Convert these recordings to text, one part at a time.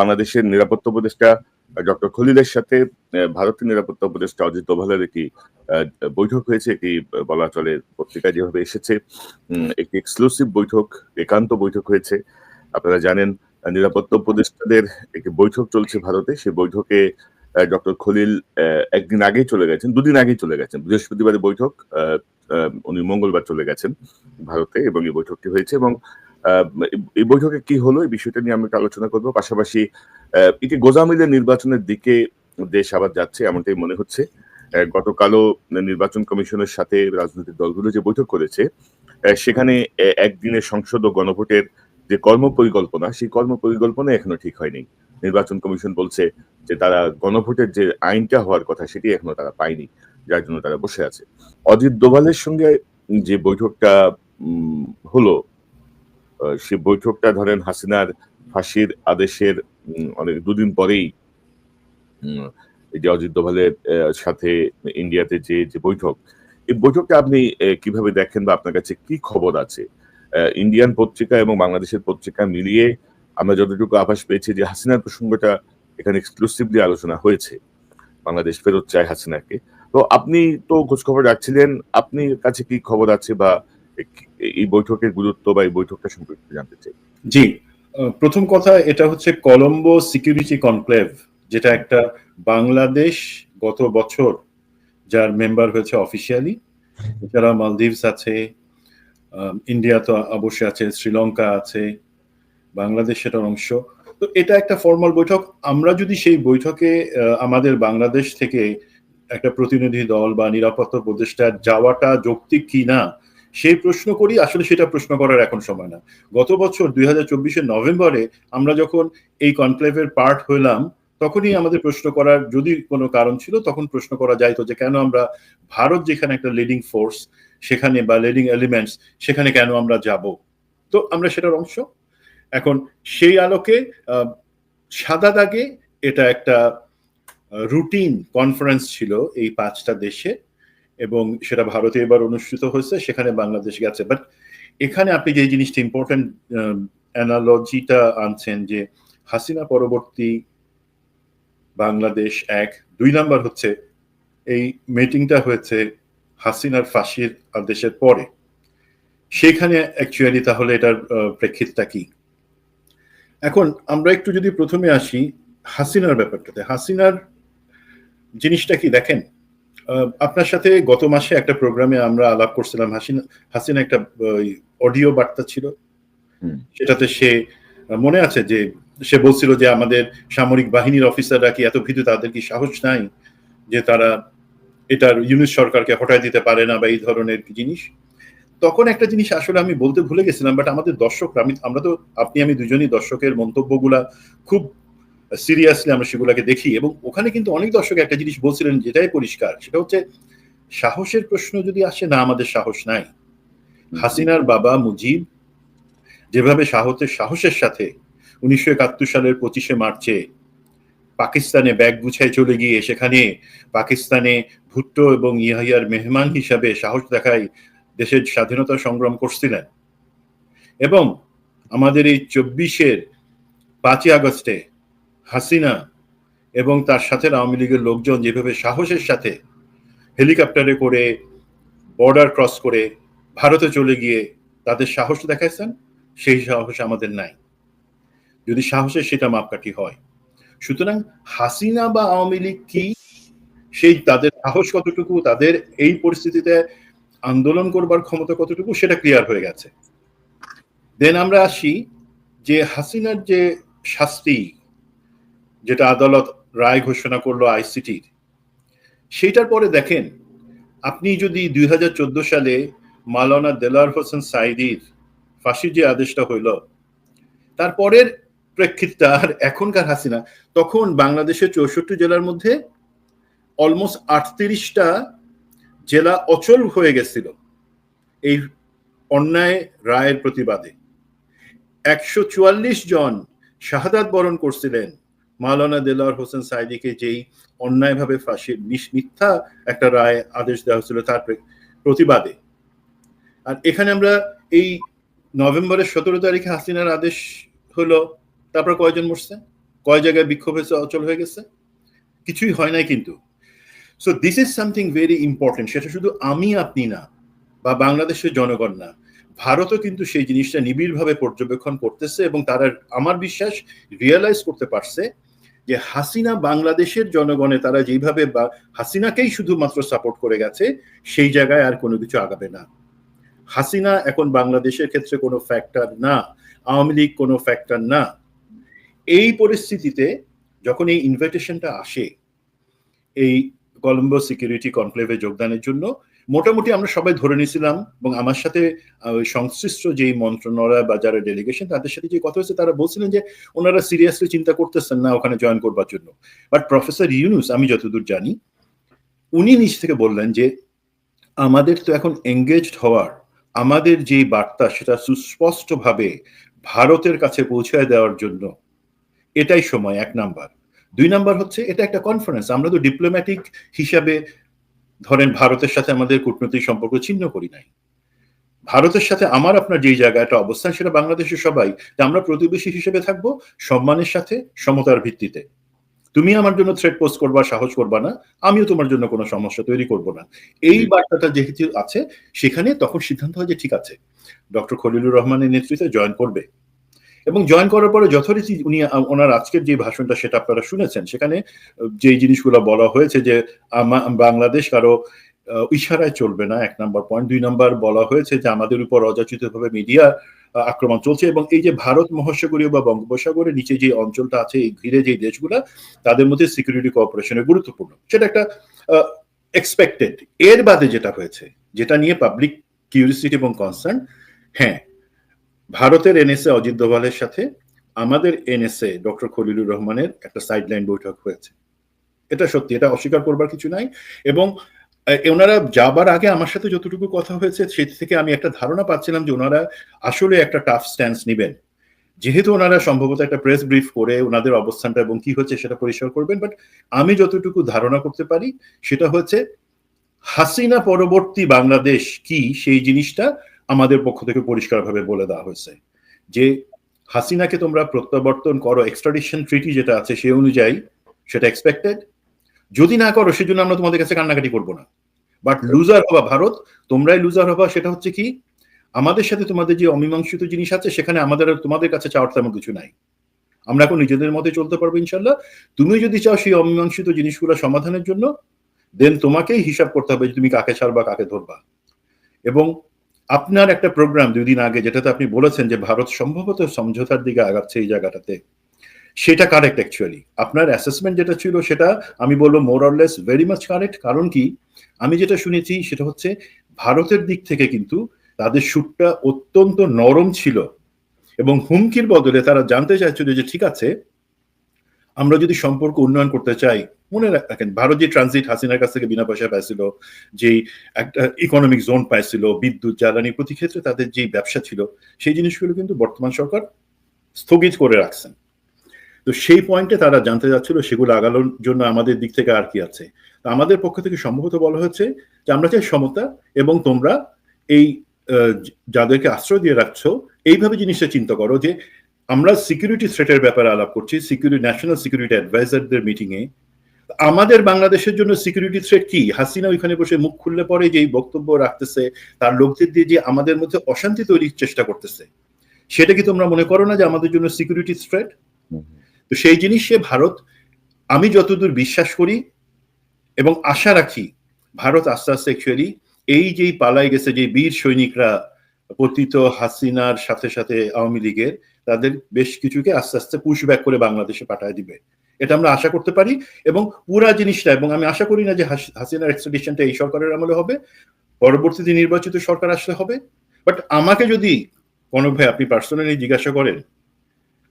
বাংলাদেশের নিরাপত্তা উপদেষ্টা ডক্টর খলিলের সাথে ভারতের নিরাপত্তা উপদেষ্টা অজিত দোভালের একটি বৈঠক হয়েছে, একটি বলা চলে পত্রিকা যেভাবে এসেছে। একটি এক্সক্লুসিভ বৈঠক, একান্ত বৈঠক হয়েছে। আপনারা জানেন নিরাপত্তা উপদেষ্টাদের একটি বৈঠক চলছে ভারতে। সেই বৈঠকে ডক্টর খলিল একদিন আগেই চলে গেছেন, দুদিন আগেই চলে গেছেন। বৃহস্পতিবারের বৈঠক উনি মঙ্গলবার চলে গেছেন ভারতে এবং এই বৈঠকটি হয়েছে এবং এই বৈঠকে কি হলো এই বিষয়টা নিয়ে আমরা আলোচনা করব। পাশাপাশি এটি গোজামিলের নির্বাচনের দিকে দেশ আবার যাচ্ছে এমনটাই মনে হচ্ছে। গতকালও নির্বাচন কমিশনের সাথে রাজনৈতিক দলগুলো যে বৈঠক করেছে সেখানে একদিনের সংসদ ও গণভোটের যে কর্ম পরিকল্পনা সেই কর্ম পরিকল্পনা এখনও ঠিক হয়নি। নির্বাচন কমিশন বলছে যে তারা গণভোটের যে আইনটা হওয়ার কথা, সেটি এখনও তারা পায়নি, যার জন্য তারা বসে আছে। অজিত দোভালের সঙ্গে যে বৈঠকটা হলো সে বৈঠকটা ধরেন হাসিনার ফাঁসির আদেশের অনেক দুদিন পরেই এই যে অজিত দোভালের সাথে ইন্ডিয়াতে যে যে বৈঠক, এই বৈঠকটা আপনি কীভাবে দেখেন বা আপনার কাছে কি খবর আছে? ইন্ডিয়ান পত্রিকা এবং বাংলাদেশের পত্রিকা মিলিয়ে আমরা যতটুকু আভাস পেয়েছি যে হাসিনার প্রসঙ্গটা এখানে এক্সক্লুসিভলি আলোচনা হয়েছে। বাংলাদেশ ফেরত চায় হাসিনাকে। তো আপনি তো খোঁজখবর রাখছিলেন, আপনি কাছে কি খবর আছে বা এই বৈঠকের গুরুত্ব বা এই বৈঠকটা সম্পর্কে জানতে চাই। জি প্রথম কথা, এটা হচ্ছে কলম্বো সিকিউরিটি কনক্লেভ, যেটা একটা বাংলাদেশ গত বছর যার মেম্বার হয়েছে অফিসিয়ালি। এছাড়া মালদ্বীপস আছে ইন্ডিয়া তো অবশ্যই আছে, শ্রীলঙ্কা আছে, বাংলাদেশ সেটার অংশ। তো এটা একটা ফর্মাল বৈঠক। আমরা যদি সেই বৈঠকে আমাদের বাংলাদেশ থেকে একটা প্রতিনিধি দল বা নিরাপত্তা উপদেষ্টা যাওয়াটা যৌক্তিক কি না সেই প্রশ্ন করি, আসলে সেটা প্রশ্ন করার এখন সময় না। গত বছর দুই হাজার নভেম্বরে আমরা যখন এই কনক্লেভের পার্ট হইলাম তখনই আমাদের প্রশ্ন করার যদি কোনো কারণ ছিল, তখন প্রশ্ন করা যাইতো যে কেন আমরা ভারত যেখানে একটা লিডিং ফোর্স সেখানে বা লিডিং এলিমেন্টস সেখানে কেন আমরা যাব? তো আমরা সেটার অংশ। এখন সেই আলোকে সাদা দাগে এটা একটা রুটিন কনফারেন্স ছিল এই পাঁচটা দেশে। এবং সেটা ভারতে এবার অনুষ্ঠিত হয়েছে, সেখানে বাংলাদেশ গেছে। বাট এখানে আপনি যে জিনিসটা ইম্পর্টেন্ট অ্যানালজিটা আনছেন যে হাসিনা পরবর্তী বাংলাদেশ এক, দুই নাম্বার হচ্ছে এই মিটিংটা হয়েছে হাসিনার ফাঁসির আদেশের পরে। সেখানে অ্যাকচুয়ালি তাহলে এটার প্রেক্ষিতটা কি? এখন আমরা একটু যদি প্রথমে আসি হাসিনার ব্যাপারটাতে। হাসিনার জিনিসটা কি? দেখেন আপনার সাথে গত মাসে একটা প্রোগ্রামে আমরা আলাপ করছিলাম। হাসিনা হাসিনা একটা অডিও বার্তা ছিল। সেটাতে সে মনে আছে যে সে বলছিল যে আমাদের সামরিক বাহিনীর অফিসাররা কি এত ভীতু তাদের কি সাহস নাই যে তারা এটার ইউনিট সরকারকে হটায় দিতে পারে না বা এই ধরনের জিনিস? তখন একটা জিনিস আসলে আমি বলতে ভুলে গেছিলাম বাট আমাদের দর্শকরা আমি আমরা তো আপনি আমি দুজনই দর্শকের মন্তব্যগুলা খুব সিরিয়াসলি আমরা সেগুলোকে দেখি এবং ওখানে কিন্তু অনেক দর্শক একটা জিনিস বলছিলেন যেটাই পরিষ্কার সেটা হচ্ছে সাহসের প্রশ্ন যদি আসে না আমাদের সাহস নাই। হাসিনার বাবা মুজিব যেভাবে সাহসের সাহসের সাথে উনিশশো একাত্তর সালের পঁচিশে মার্চে পাকিস্তানে ব্যাগ গুছায় চলে গিয়ে সেখানে পাকিস্তানে ভুট্টো এবং ইয়াহিয়ার মেহমান হিসাবে সাহস দেখায় দেশের স্বাধীনতা সংগ্রাম করছিলেন এবং আমাদের এই চব্বিশের পাঁচই আগস্টে হাসিনা এবং তার সাথে আওয়ামী লীগের লোকজন যেভাবে সাহসের সাথে হেলিকপ্টারে করে বর্ডার ক্রস করে ভারতে চলে গিয়ে তাদের সাহস দেখাইছেন, সেই সাহস আমাদের নাই। যদি সাহসের সেটা মাপকাঠি হয়। সুতরাং হাসিনা বা আওয়ামী লীগ কি? সেই তাদের সাহস কতটুকু? তাদের এই পরিস্থিতিতে আন্দোলন করবার ক্ষমতা কতটুকু? সেটা ক্লিয়ার হয়ে গেছে। দেন আমরা আসি যে হাসিনার যে শাস্তি যেটা আদালত রায় ঘোষণা করল আইসিটির। সেটার পরে দেখেন, আপনি যদি দুই হাজার চোদ্দ সালে মালানা দেলার হোসেন সাইদির ফাঁসির যে আদেশটা হইল তারপরের প্রেক্ষিতটা আর এখনকার হাসিনা, তখন বাংলাদেশের চৌষট্টি জেলার মধ্যে অলমোস্ট আটত্রিশটা জেলা অচল হয়ে গেছিল এই অন্যায় রায়ের প্রতিবাদে। একশো চুয়াল্লিশ জন শাহাদাত বরণ করছিলেন মাওলানা দেলার হোসেন সাইদিকে যেই অন্যায়ভাবে ফাঁসির মিথ্যা একটা রায় আদেশ দেওয়া হয়েছিল তার প্রতিবাদে। আর এখানে আমরা এই নভেম্বরের সতেরো তারিখে হাসিনার আদেশ হলো, তারপর কয়জন মরছে? কয় জায়গায় বিক্ষোভ হয়েছে, অচল হয়ে গেছে? কিছুই হয় নাই কিন্তু। So this is something very important সেটা শুধু আমি, আপনি না, বা বাংলাদেশের জনগণ না, ভারতও কিন্তু সেই জিনিসটা নিবিড়ভাবে পর্যবেক্ষণ করতেছে এবং তারা, আমার বিশ্বাস রিয়েলাইজ করতে পারছে যে হাসিনা বাংলাদেশের জনগণে তারা যেভাবে বা হাসিনাকেই শুধুমাত্র সাপোর্ট করে গেছে, সেই জায়গায় আর কোনো কিছু আগাবে না। হাসিনা এখন বাংলাদেশের ক্ষেত্রে কোনো ফ্যাক্টর না, আওয়ামী লীগ কোনো ফ্যাক্টর না। এই পরিস্থিতিতে যখন এই ইনভাইটেশনটা আসে, এই কলম্বো সিকিউরিটি কনক্লেভে যোগদানের জন্য মোটামুটি আমরা সবাই ধরে নিয়েছিলাম এবং আমার সাথে সংশ্লিষ্ট যেই মন্ত্রণালয় বা যারা ডেলিগেশন তাদের সাথে যে কথা হয়েছে, তারা বলছিলেন যে ওনারা সিরিয়াসলি চিন্তা করতেছেন না ওখানে জয়েন করবার জন্য। বাট প্রফেসর ইউনুস আমি যতদূর জানি, উনি নিজ থেকে বললেন যে আমাদের তো এখন এঙ্গেজড হওয়ার, আমাদের যে বার্তা সেটা সুস্পষ্টভাবে ভারতের কাছে পৌঁছায় দেওয়ার জন্য এটাই সময়, এক নাম্বার। দুই নাম্বার হচ্ছে, এটা একটা কনফারেন্স আমরা তো ডিপ্লোম্যাটিক হিসাবে ধরেন ভারতের সাথে আমাদের কূটনৈতিক সম্পর্ক ছিন্ন করি নাই। ভারতের সাথে আমার আপনার যে জায়গাটা অবস্থান সেটা বাংলাদেশের সবাই আমরা প্রতিবেশী হিসেবে থাকব সম্মানের সাথে সমতার ভিত্তিতে। তুমি আমার জন্য থ্রেড পোস্ট করবা সাহস করবা না আমিও তোমার জন্য কোনো সমস্যা তৈরি করব না। এই বার্তাটা যেহেতু আছে সেখানে তখন সিদ্ধান্ত হয় যে ঠিক আছে। ডক্টর খলিলুর রহমানের নেতৃত্বে জয়েন করবে। এবং জয়েন করার পরে যথারীতি উনি ওনার আজকের যে ভাষণটা সেটা আপনারা শুনেছেন, সেখানে যে জিনিসগুলো বলা হয়েছে যে বাংলাদেশ কারও ইশারায় চলবে না, এক নম্বর পয়েন্ট দুই নম্বর বলা হয়েছে যে, আমাদের উপর অযাচিতভাবে মিডিয়া আক্রমণ চলছে এবং এই যে ভারত মহাসাগরীয় বা বঙ্গোপসাগরের নিচে যে অঞ্চলটা আছে, এই ঘিরে যে দেশগুলা, তাদের মধ্যে সিকিউরিটি কোঅপারেশনের গুরুত্বপূর্ণ। সেটা একটা এক্সপেক্টেড এর বাদে যেটা হয়েছে, যেটা নিয়ে পাবলিক কিউরিসিটি এবং কনসার্ন হ্যাঁ ভারতের এনএসএ অজিত দোভালের সাথে আমাদের এনএসএ ডক্টর খলিলুর রহমানের একটা সাইডলাইন বৈঠক হয়েছে। এটা সত্যি, এটা অস্বীকার করবার কিছু নাই। এবং ওনারা যাবার আগে আমার সাথে যতটুকু কথা হয়েছে, সে থেকে আমি একটা ধারণা পাচ্ছিলাম যে ওনারা আসলে একটা টাফ স্ট্যান্স নেবেন। যেহেতু ওনারা সম্ভবত একটা প্রেস ব্রিফ করে ওনাদের অবস্থানটা এবং কি হচ্ছে সেটা পরিষ্কার করবেন বাট আমি যতটুকু ধারণা করতে পারি, সেটা হচ্ছে হাসিনা পরবর্তী বাংলাদেশ কি সেই জিনিসটা আমাদের পক্ষ থেকে পরিষ্কারভাবে বলে দেওয়া হয়েছে যে হাসিনাকে তোমরা প্রত্যাবর্তন করো এক্সট্রাডিশন ট্রিটি যেটা আছে সেই অনুযায়ী সেটা এক্সপেক্টেড যদি না করো, সেজন্য আমরা তোমাদের কাছে কান্নাকাটি করব না। বাট লুজার হবা ভারত, তোমরাই লুজার হবা, সেটা হচ্ছে কি, আমাদের সাথে তোমাদের যে অমীমাংসিত জিনিস আছে, সেখানে আমাদের তোমাদের কাছে চাওয়ার তেমন কিছু নাই। আমরা এখন নিজেদের মধ্যে চলতে পারব ইনশাল্লাহ তুমি যদি চাও সেই অমীমাংসিত জিনিসগুলো সমাধানের জন্য দেন তোমাকেই হিসাব করতে হবে যে তুমি কাকে ছাড়বা, কাকে ধরবা। এবং আপনার একটা প্রোগ্রাম দুই দিন আগে যেটাতে আপনি বলেছেন যে ভারত সম্ভবত সমঝোতার দিকে আগাচ্ছে এই জায়গাটাতে, সেটা কারেক্ট অ্যাকচুয়ালি আপনার অ্যাসেসমেন্ট যেটা ছিল সেটা আমি বলব more or less very much correct কারণ কি? আমি যেটা শুনেছি সেটা হচ্ছে ভারতের দিক থেকে কিন্তু তাদের সুরটা অত্যন্ত নরম ছিল এবং হুমকির বদলে তারা জানতে চাইছিল যে ঠিক আছে, আমরা যদি সম্পর্ক উন্নয়ন করতে চাই মনে রাখেন ভারত যে ট্রানজিট হাসিনার কাছ থেকে বিনা পয়সা পাইছিল যে একটা ইকোনমিক জোন পাইছিল, বিদ্যুৎ, জ্বালানি, প্রতি ক্ষেত্রে তাদের যে ব্যবসা ছিল, সেই জিনিসগুলো কিন্তু বর্তমান সরকার স্থগিত করে রাখছেন। তো সেই পয়েন্টে তারা জানতে যাচ্ছিল সেগুলো আগানোর জন্য আমাদের দিক থেকে আর কি আছে। আমাদের পক্ষ থেকে সম্ভবত বলা হচ্ছে যে আমরা চাই সমতা এবং তোমরা এই যাদেরকে আশ্রয় দিয়ে রাখছো, এইভাবে জিনিসটা চিন্তা করো যে আমরা সিকিউরিটি থ্রেটের ব্যাপারে আলাপ করছি সিকিউরিটি ন্যাশনাল সিকিউরিটি অ্যাডভাইজারদের মিটিং এ আমাদের বাংলাদেশের জন্য সিকিউরিটি থ্রেট কি? হাসিনা ওইখানে বসে মুখ খুললে পরে যে বক্তব্য রাখতেছে তার লোকদের দিয়ে যে আমাদের মধ্যে অশান্তি তৈরির চেষ্টা করতেছে সেটা কি তোমরা মনে করো না যে আমাদের জন্য সিকিউরিটি থ্রেট তো সেই জিনিসে ভারত আমি যতদূর বিশ্বাস করি এবং আশা রাখি ভারত আস্তে আস্তে অ্যাকচুয়ালি এই যেই পালাই গেছে যে বীর সৈনিকরা পতিত হাসিনার সাথে সাথে আওয়ামী লীগের তাদের বেশ কিছুকে আস্তে আস্তে পুশ ব্যাক করে বাংলাদেশে পাঠায় দিবে। এটা আমরা আশা করতে পারি এবং পুরা জিনিসটা, এবং আমি আশা করি না যে হাসিনার এক্সট্রাডিশনটা এই সরকারের আমলে হবে, পরবর্তীতে নির্বাচিত সরকার আসলে হবে বাট আমাকে যদি কোনো ভাই আপনি পার্সোনালি জিজ্ঞাসা করেন,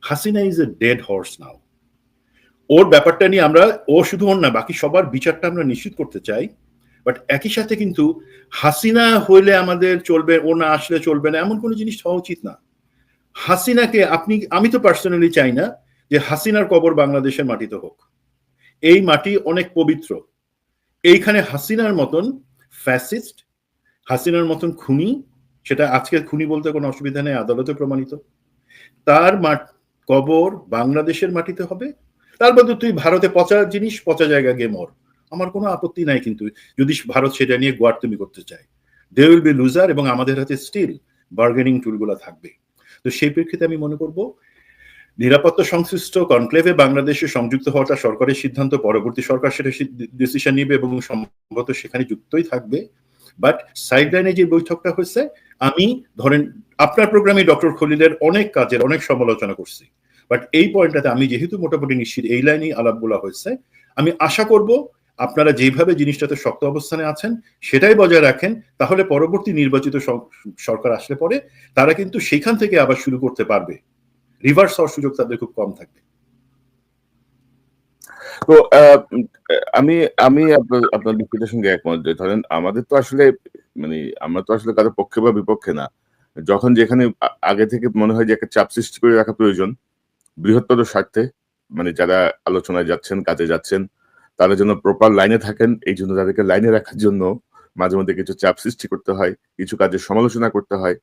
Hasina is a dead horse now ওর ব্যাপারটা নিয়ে আমরা, ও শুধু ওর না, বাকি সবার বিচারটা আমরা নিশ্চিত করতে চাই বাট একই সাথে কিন্তু হাসিনা হইলে আমাদের চলবে, ও না আসলে চলবে না, এমন কোনো জিনিস হওয়া উচিত না। হাসিনাকে আপনি, আমি তো পার্সোনালি চাই না যে হাসিনার কবর বাংলাদেশের মাটিতে হোক। এই মাটি অনেক পবিত্র। এইখানে হাসিনার মতন ফ্যাসিস্ট হাসিনার মতন খুনি, সেটা আজকে খুনি বলতে কোনো অসুবিধা নেই, আদালতে প্রমাণিত। তার কবর বাংলাদেশের মাটিতে হবে। তার মধ্যে তুই ভারতে পচা জিনিস, পচা জায়গা গিয়ে মর। আমার কোনো আপত্তি নাই কিন্তু, যদি ভারত সেটা নিয়ে গোয়ার তুমি করতে চায়। দে উইল বি লুজার এবং আমাদের হাতে স্টিল বার্গেনিং টুলগুলো থাকবে। তো সেই প্রেক্ষিতে আমি মনে করব নিরাপত্তা সংশ্লিষ্ট কনক্লেভে বাংলাদেশে সংযুক্ত হওয়াটা সরকারের সিদ্ধান্ত, পরবর্তী সরকার সেটা ডিসিশন নিবে এবং সম্ভবত সেখানে যুক্তই থাকবে। বাট সাইডলাইনে যে বৈঠকটা হয়েছে, আমি ধরেন, আপনার প্রোগ্রামে ডক্টর খলিলের অনেক কাজের অনেক সমালোচনা করছি। বাট এই পয়েন্টটাতে আমি যেহেতু মোটামুটি নিশ্চিত, এই লাইনেই আলাপগুলো হয়েছে। আমি আশা করব আপনারা যেভাবে জিনিসটাতে শক্ত অবস্থানে আছেন, সেটাই বজায় রাখেন। তাহলে পরবর্তী নির্বাচিত সরকার আসলে পরে, তারা কিন্তু সেখান থেকে আবার শুরু করতে পারবে। রিভার্স হওয়ার সুযোগ তাদের খুব কম থাকবে। তো আমি আমি আপনার লিখিতের সঙ্গে একমত যে ধরেন আমাদের তো আসলে মানে আমরা তো আসলে কারও পক্ষে বা বিপক্ষে না। যখন যেখানে আগে থেকে মনে হয় যে একটা চাপ সৃষ্টি করে রাখা প্রয়োজন, বৃহত্তর স্বার্থে মানে যারা আলোচনায় যাচ্ছেন, কাজে যাচ্ছেন, তারা যেন প্রপার লাইনে থাকেন, এই জন্য তাদেরকে লাইনে রাখার জন্য মাঝে মধ্যে কিছু চাপ সৃষ্টি করতে হয়, কিছু কাজের সমালোচনা করতে হয়।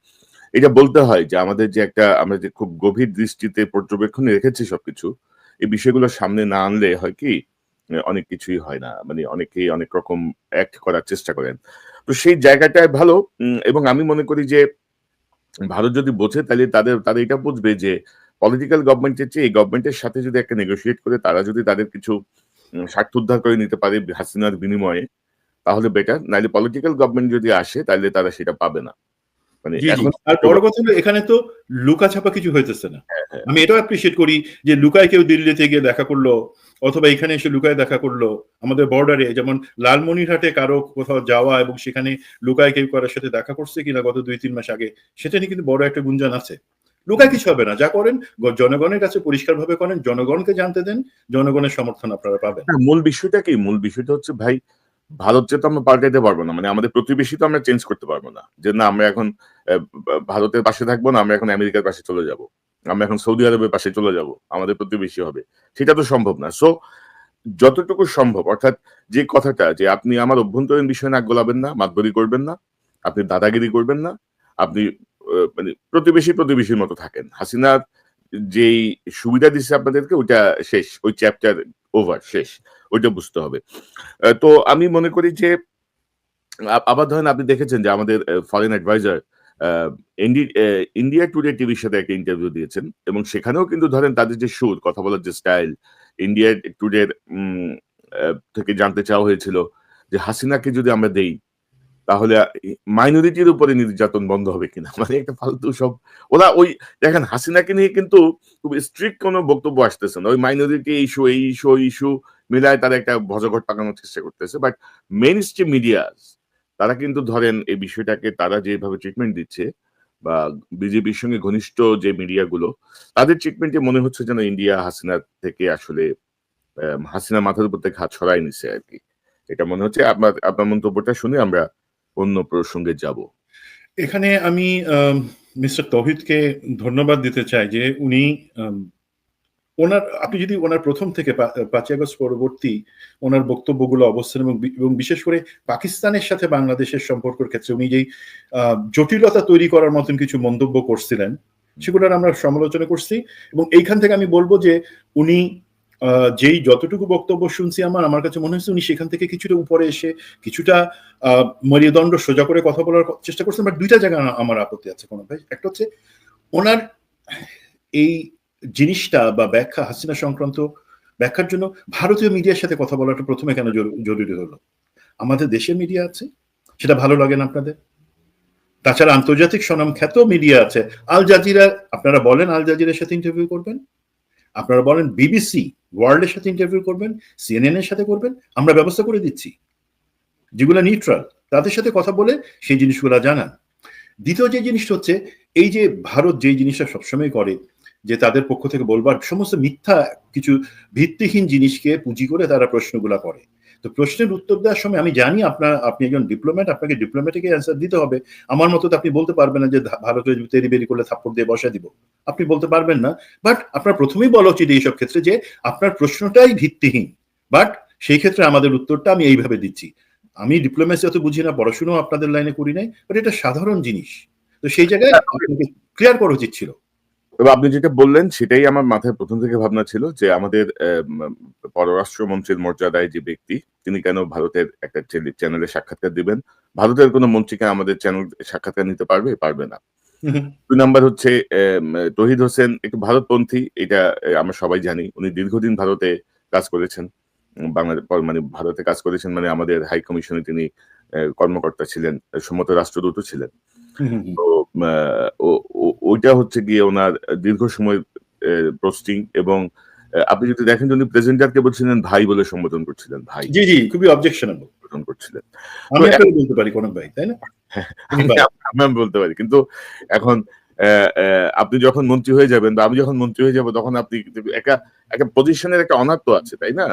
এটা বলতে হয় যে আমাদের যে একটা, আমরা যে খুব গভীর দৃষ্টিতে পর্যবেক্ষণে রেখেছি সবকিছু, এই বিষয়গুলো সামনে না আনলে হয় কি অনেক কিছুই হয় না। মানে অনেকেই অনেক রকম অ্যাক্ট করার চেষ্টা করেন। তো সেই জায়গাটায় ভালো এবং আমি মনে করি যে ভারত যদি বোঝে তাহলে তাদের, তারা এটা বুঝবে যে পলিটিক্যাল গভর্নমেন্টের চেয়ে এই গভর্নমেন্টের সাথে যদি একটা নেগোসিয়েট করে, তারা যদি তাদের কিছু স্বার্থ উদ্ধার করে নিতে পারে হাসিনার বিনিময়ে, তাহলে বেটার নাহলে পলিটিক্যাল গভর্নমেন্ট যদি আসে, তাহলে তারা সেটা পাবে না। মানে আর বড় কথা হলো এখানে তো লুকা ছাপা কিছু হইতেছে না। আমি এটাও অ্যাপ্রিসিয়েট করি যে লুকায় কেউ দিল্লিতে গিয়ে দেখা করল অথবা এখানে এসে লুকায় দেখা করল আমাদের বর্ডারে যেমন লালমনিরহাটে কারও কোথাও যাওয়া এবং সেখানে লুকায় কেউ কারোর সাথে দেখা করছে কিনা গত দুই তিন মাস আগে সেটা নিয়ে কিন্তু বড় একটা গুঞ্জন আছে। লুকায় কিছু হবে না যা করেন জনগণের কাছে পরিষ্কার ভাবে করেন জনগণকে জানতে দেন জনগণের সমর্থন আপনারা পাবেন। মূল বিষয়টা কি? মূল বিষয়টা হচ্ছে ভাই ভারত তো আমরা পাল্টাইতে পারব না মানে আমাদের প্রতিবেশী তো আমরা চেঞ্জ করতে পারব না, যে না, আমরা এখন ভারতের পাশে থাকব না, আমরা এখন আমেরিকার পাশে চলে যাব, আমরা এখন সৌদি আরবের পাশে চলে যাব, আমাদের প্রতিবেশী হবে, সেটা তো সম্ভব না। সো যতটুকু সম্ভব, অর্থাৎ যে কথাটা, যে আপনি আমার অভ্যন্তরীণ বিষয় নাক গোলাবেন না, মাতবরি করবেন না, আপনি দাদাগিরি করবেন না, আপনি মানে প্রতিবেশী প্রতিবেশীর মতো থাকেন। হাসিনার যেই সুবিধা দিচ্ছে আপনাদেরকে, ওইটা শেষ, ওই চ্যাপ্টার ওভার শেষ। ওইটা বুঝতে হবে। তো আমি মনে করি যে আবার ধরেন আপনি দেখেছেন যে আমাদের ফরেন অ্যাডভাইজার ইন্ডিয়া টুডে টিভির সাথে একটা ইন্টারভিউ দিয়েছেন এবং সেখানেও কিন্তু ধরেন তাদের যে সুর, কথা বলার যে স্টাইল ইন্ডিয়া টুডের থেকে জানতে চাওয়া হয়েছিল যে হাসিনাকে যদি আমরা দেই, তাহলে মাইনরিটির উপরে নির্যাতন বন্ধ হবে কিনা? মানে একটা ফালতু সব, ওরা ওই, দেখেন হাসিনাকে নিয়ে কিন্তু খুব স্ট্রিক্ট কোনো বক্তব্য আসতেছে না। ওই মাইনরিটি ইস্যু এই ইস্যু ওই ইস্যু মিলায় তারা একটা ভজঘট পাকানোর চেষ্টা করতেছে বাট মেন স্ট্রিম মিডিয়াস তারা কিন্তু ধরেন এই বিষয়টাকে তারা যেভাবে ট্রিটমেন্ট দিচ্ছে বা বিজেপির সঙ্গে ঘনিষ্ঠ যে মিডিয়াগুলো তাদের ট্রিটমেন্টে মনে হচ্ছে যেন ইন্ডিয়া হাসিনা থেকে আসলে হাসিনা মাথার উপর থেকে হাত ছড়াই নিছে আর কি। এটা মনে হচ্ছে আপনার আপনার মন্তব্যটা শুনে আমরা অন্য প্রসঙ্গে যাব। এখানে আমি মিস্টার তহিদকে ধন্যবাদ দিতে চাই যে উনি ওনার, আপনি যদি ওনার প্রথম থেকে পাঁচই আগস্ট পরবর্তী ওনার বক্তব্যগুলো অবস্থান এবং এবং বিশেষ করে পাকিস্তানের সাথে বাংলাদেশের সম্পর্কের ক্ষেত্রে উনি যেই জটিলতা তৈরি করার মতন কিছু মন্তব্য করছিলেন, সেগুলোর আমরা সমালোচনা করছি এবং এইখান থেকে আমি বলব যে উনি যেই যতটুকু বক্তব্য শুনছি আমার আমার কাছে মনে হচ্ছে উনি সেখান থেকে কিছুটা উপরে এসে কিছুটা মরিদণ্ড সোজা করে কথা বলার চেষ্টা করছেন, বাট দুইটা জায়গা আমার আপত্তি আছে কোনো ভাই। একটা হচ্ছে ওনার এই জিনিসটা বা ব্যাখ্যা, হাসিনা সংক্রান্ত ব্যাখ্যার জন্য ভারতীয় মিডিয়ার সাথে কথা বলাটা প্রথমে কেন জরুরি হলো? আমাদের দেশের মিডিয়া আছে, সেটা ভালো লাগে না আপনাদের? তাছাড়া আন্তর্জাতিক স্বনাম খ্যাত মিডিয়া আছে। আল জাজিরা, আপনারা বলেন আল জাজিরার সাথে ইন্টারভিউ করবেন? আপনারা বলেন বিবিসি ওয়ার্ল্ডের সাথে ইন্টারভিউ করবেন? সিএনএন এর সাথে করবেন? আমরা ব্যবস্থা করে দিচ্ছি। যেগুলো নিউট্রাল তাদের সাথে কথা বলে সেই জিনিসগুলো জানান। দ্বিতীয় যে জিনিসটা হচ্ছে, এই যে ভারত যেই জিনিসটা সবসময় করে যে তাদের পক্ষ থেকে বলবার সমস্ত মিথ্যা কিছু ভিত্তিহীন জিনিসকে পুঁজি করে তারা প্রশ্নগুলা করে। তো প্রশ্নের উত্তর দেওয়ার সময় আমি জানি আপনার আপনি একজন ডিপ্লোম্যাট আপনাকে ডিপ্লোম্যাটিক অ্যান্সার দিতে হবে। আমার মতো তো আপনি বলতে পারবেন না যে ভারতের তেরি বেরি করলে থাপ্পড় দিয়ে বসা দিব। আপনি বলতে পারবেন না। বাট আপনার প্রথমেই বলা উচিত এইসব ক্ষেত্রে যে আপনার প্রশ্নটাই ভিত্তিহীন। বাট সেই ক্ষেত্রে আমাদের উত্তরটা আমি এইভাবে দিচ্ছি। আমি ডিপ্লোমেসি অত বুঝি না পড়াশুনো আপনাদের লাইনে করি নাই বাট এটা সাধারণ জিনিস। তো সেই জায়গায় আপনাকে ক্লিয়ার করা উচিত ছিল। এবার আপনি যেটা বললেন সেটাই আমার মাথায় প্রথম থেকে ভাবনা ছিল যে আমাদের আম, পররাষ্ট্রমন্ত্রীর মর্যাদায় যে ব্যক্তি তিনি কেন ভারতের একটা চ্যানে- চ্যানেলে সাক্ষাৎকার দিবেন? ভারতের কোনো মন্ত্রীকে আমাদের চ্যানেল সাক্ষাৎকার নিতে পারবে? পারবে না। দুই নাম্বার হচ্ছে তহিদ হোসেন একটু ভারতপন্থী এটা আমরা সবাই জানি উনি দীর্ঘদিন ভারতে কাজ করেছেন বাংলাদেশ মানে ভারতে কাজ করেছেন মানে আমাদের হাই কমিশনে তিনি কর্মকর্তা ছিলেন সম্মত রাষ্ট্রদূত ছিলেন। তো ও- ওইটা হচ্ছে গিয়ে ওনার দীর্ঘ সময় পোস্টিং এবং আপনি যদি দেখেন যদি প্রেজেন্টারকে বলছিলেন ভাই বলে সম্বোধন করছিলেন ভাই। জি জি খুবই অবজেকশনেবল সম্বোধন করছিলেন। আমি বলতে পারি কোন ভাই তাই না? আমি বলতে পারি। কিন্তু এখন আপনি যখন মন্ত্রী হয়ে যাবেন বা আমি যখন মন্ত্রী হয়ে যাব তখন আপনি কিন্তু একটা একটা পজিশনের একটা অনার তো আছে তাই না?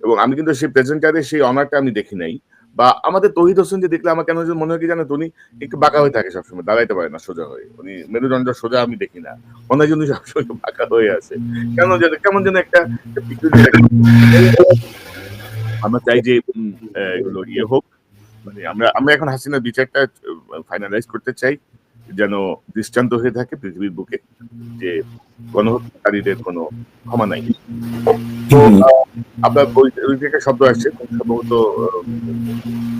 এবং আমি কিন্তু সেই প্রেজেন্টারে সেই অনারটা আমি দেখি নাই। বা আমাদের তহিদ হোসেন যে দেখলে আমার কেন মনে হয় কি জানে ধোনি একটু বাঁকা হয়ে থাকে সবসময়, দাঁড়াইতে পারে না, সোজা হয়ে। উনি মেরুদণ্ড সোজা আমি দেখি না। মনে জন্য সবসময় বাঁকা হয়ে আছে। কেন যেন, কেমন যেন একটা আমরা চাই যে এগুলো ইয়ে হোক। মানে আমরা আমরা এখন হাসিনার বিচারটা ফাইনালাইজ করতে চাই। যেন দৃষ্টান্ত হয়ে থাকে পৃথিবীর বুকে যে গণহত্যাকারীদের কোনো ক্ষমা নাই। তো আপনার থেকে শব্দ আসছে সম্ভবত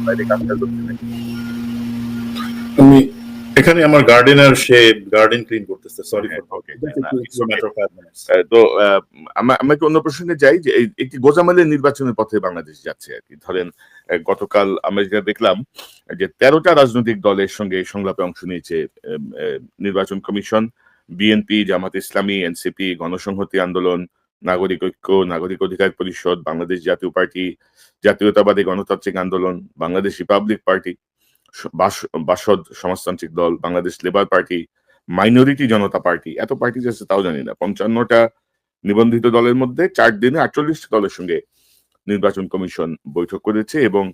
বাইরে হচ্ছে আমি এখানে আমার গার্ডেনার সে গার্ডেন ক্লিন করতেছে সরি হ্যাঁ, তো আমরা অন্য প্রসঙ্গে যাই যে একটি গোজামালের নির্বাচনের পথে বাংলাদেশ যাচ্ছে আর কি। ধরেন গতকাল আমরা যেটা দেখলাম যে তেরোটা রাজনৈতিক দলের সঙ্গে সংলাপে অংশ নিয়েছে নির্বাচন commission, BNP, Jamaat Islami, NCP, গণসংহতি আন্দোলন, নাগরিক ঐক্য, নাগরিক অধিকার পরিষদ, বাংলাদেশ জাতীয় পার্টি, জাতীয়তাবাদী গণতান্ত্রিক আন্দোলন, বাংলাদেশ রিপাবলিক পার্টি বাসদ সমাজতান্ত্রিক দল, Bangladesh labour party, minority Janata party. এত পার্টি আছে তাও জানি না। পঞ্চান্নটা নিবন্ধিত দলের মধ্যে চার দিনে আটচল্লিশটা দলের সঙ্গে নির্বাচন কমিশন বৈঠক করেছে এবং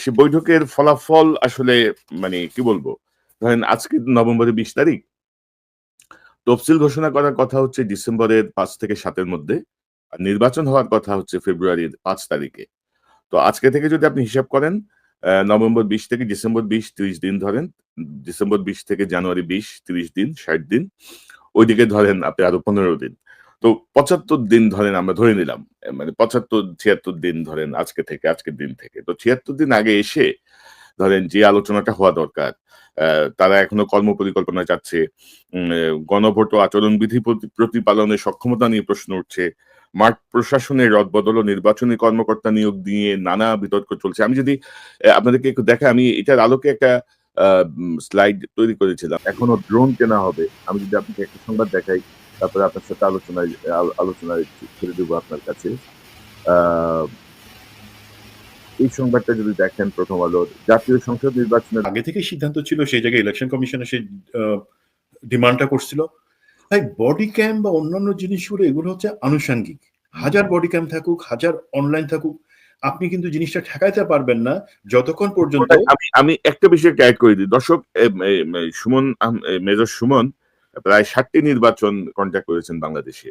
সে বৈঠকের ফলাফল আসলে মানে কি বলব? ধরেন আজকে নভেম্বরের বিশ তারিখ। তফসিল ঘোষণা করার কথা হচ্ছে ডিসেম্বরের পাঁচ থেকে সাতের মধ্যে আর নির্বাচন হওয়ার কথা হচ্ছে ফেব্রুয়ারির পাঁচ তারিখে। তো আজকে থেকে যদি আপনি হিসাব করেন নভেম্বর বিশ থেকে ডিসেম্বর বিশ ত্রিশ দিন ধরেন, ডিসেম্বর বিশ থেকে জানুয়ারি বিশ ত্রিশ দিন, ষাট দিন, ওইদিকে ধরেন আপনি আরও পনেরো দিন। তো পঁচাত্তর দিন ধরেন আমরা ধরে নিলাম মানে পঁচাত্তর, ছিয়াত্তর দিন ধরেন আজকে থেকে, আজকের দিন থেকে। তো ছিয়াত্তর দিন আগে এসে ধরেন যে আলোচনাটা হওয়া দরকার তারা এখনও কর্ম পরিকল্পনা চাচ্ছে গণভোট আচরণবিধি প্রতি- প্রতিপালনের সক্ষমতা নিয়ে প্রশ্ন উঠছে, মাঠ প্রশাসনের রদবদল ও নির্বাচনী কর্মকর্তা নিয়োগ নিয়ে নানা বিতর্ক চলছে। আমি যদি আপনাদেরকে একটু দেখা আমি এটার আলোকে একটা স্লাইড তৈরি করেছিলাম। এখনও ড্রোন কেনা হবে। আমি যদি আপনাকে একটা সংবাদ দেখাই। তারপরে আপনার সাথে আলোচনায় আলোচনায় ছেড়ে দেবো আপনার কাছে। এই সংবাদটা যদি দেখেন প্রথম আলো জাতীয় সংসদ নির্বাচনের আগে থেকে সিদ্ধান্ত ছিল সেই জায়গায় ইলেকশন কমিশনে সেই ডিমান্ডটা করছিল। বডি ক্যাম বা অন্যান্য জিনিসগুলো এগুলো হচ্ছে আনুষাঙ্গিক। হাজার বডি ক্যাম থাকুক হাজার অনলাইন থাকুক আপনি কিন্তু জিনিসটা ঠেকাইতে পারবেন না যতক্ষণ পর্যন্ত আমি আমি একটা বিষয় অ্যাড করে দিই। দর্শক সুমন মেজর সুমন প্রায় ষাটটি নির্বাচন কন্ট্যাক্ট করেছেন বাংলাদেশে।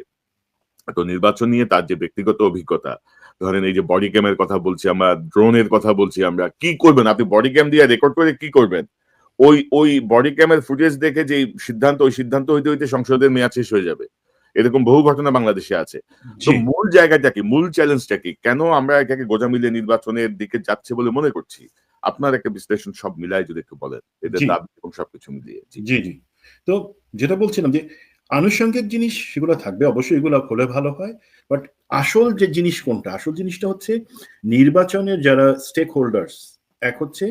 তো নির্বাচন নিয়ে তার যে ব্যক্তিগত অভিজ্ঞতা ধরেন এই যে বডি ক্যামের কথা বলছি আমরা ড্রোনের কথা বলছি আমরা কি করবেন? আপনি বডি ক্যাম দিয়ে রেকর্ড করে কি করবেন? ওই ওই বডি ক্যামের ফুটেজ দেখে যে সিদ্ধান্ত ওই সিদ্ধান্ত হইতে হইতে সংসদের মেয়াদ শেষ হয়ে যাবে। এরকম বহু ঘটনা বাংলাদেশে আছে। তো মূল জায়গাটা কি? মূল চ্যালেঞ্জটা কি? কেন আমরা এটাকে গোজামিলে নির্বাচনের দিকে যাচ্ছে বলে মনে করছি? আপনার একটা বিশ্লেষণ সব মিলাই যদি একটু বলেন এদের। দাবি এবং সবকিছু মিলিয়ে। জি জি। তো যেটা বলছিলাম যে আনুষঙ্গিক জিনিস সেগুলো থাকবে, অবশ্যই এগুলো হলে ভালো হয় বাট আসল যে জিনিস কোনটা? আসল জিনিসটা হচ্ছে নির্বাচনের যারা স্টেক হোল্ডার্স এক হচ্ছে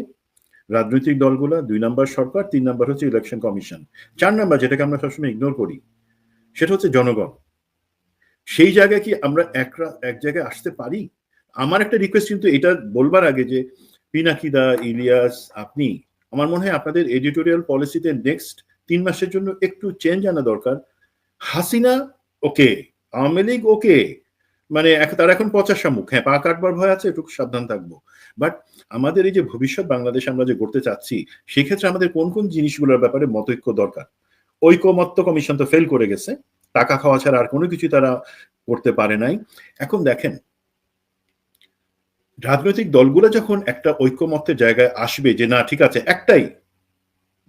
রাজনৈতিক দলগুলা, দুই নাম্বার সরকার, তিন নাম্বার হচ্ছে ইলেকশন কমিশন চার নাম্বার যেটাকে আমরা সবসময় ইগনোর করি, সেটা হচ্ছে জনগণ। সেই জায়গায় কি আমরা এক এক জায়গায় আসতে পারি? আমার একটা রিকোয়েস্ট কিন্তু এটা বলবার আগে যে পিনাকিদা, ইলিয়াস, আপনি, আমার মনে হয় আপনাদের এডিটোরিয়াল পলিসিতে নেক্সট তিন মাসের জন্য একটু চেঞ্জ আনা দরকার। হাসিনা ওকে আওয়ামী লীগ ওকে মানে তার এখন পচাশা মুখ। হ্যাঁ পা কাটবার ভয় আছে একটু সাবধান থাকব। বাট আমাদের এই যে ভবিষ্যৎ বাংলাদেশ আমরা যে গড়তে চাচ্ছি, সেক্ষেত্রে আমাদের কোন কোন জিনিসগুলোর ব্যাপারে মতৈক্য দরকার? ঐকমত্য কমিশন তো ফেল করে গেছে। টাকা খাওয়া ছাড়া আর কোনো কিছু তারা করতে পারে নাই। এখন দেখেন, রাজনৈতিক দলগুলো যখন একটা ঐক্যমত্যের জায়গায় আসবে যে, না, ঠিক আছে, একটাই,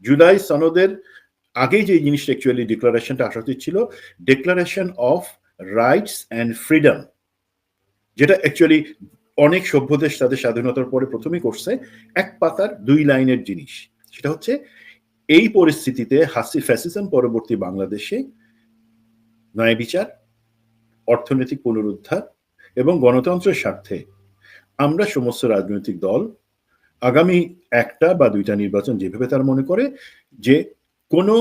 জুলাই সনদের আগে যে জিনিসটা অ্যাকচুয়ালি ডিক্লারেশনটা আসা উচিত ছিল declaration of rights and freedom যেটা অ্যাকচুয়ালি অনেক সভ্য দেশ তাদের স্বাধীনতার পরে প্রথমেই করছে, এক পাতার দুই লাইনের জিনিস। সেটা হচ্ছে, এই পরিস্থিতিতে হাসি ফ্যাসিজম পরবর্তী বাংলাদেশে ন্যায় বিচার, অর্থনৈতিক পুনরুদ্ধার এবং গণতন্ত্রের স্বার্থে আমরা সমস্ত রাজনৈতিক দল আগামী একটা বা দুইটা নির্বাচন যেভাবে তার মনে করে, যে কোনো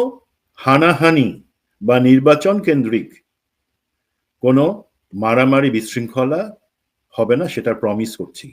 হানাহানি বা নির্বাচন কেন্দ্রিক কোনো মারামারি বিশৃঙ্খলা হবে না সেটা প্রমিস করছি।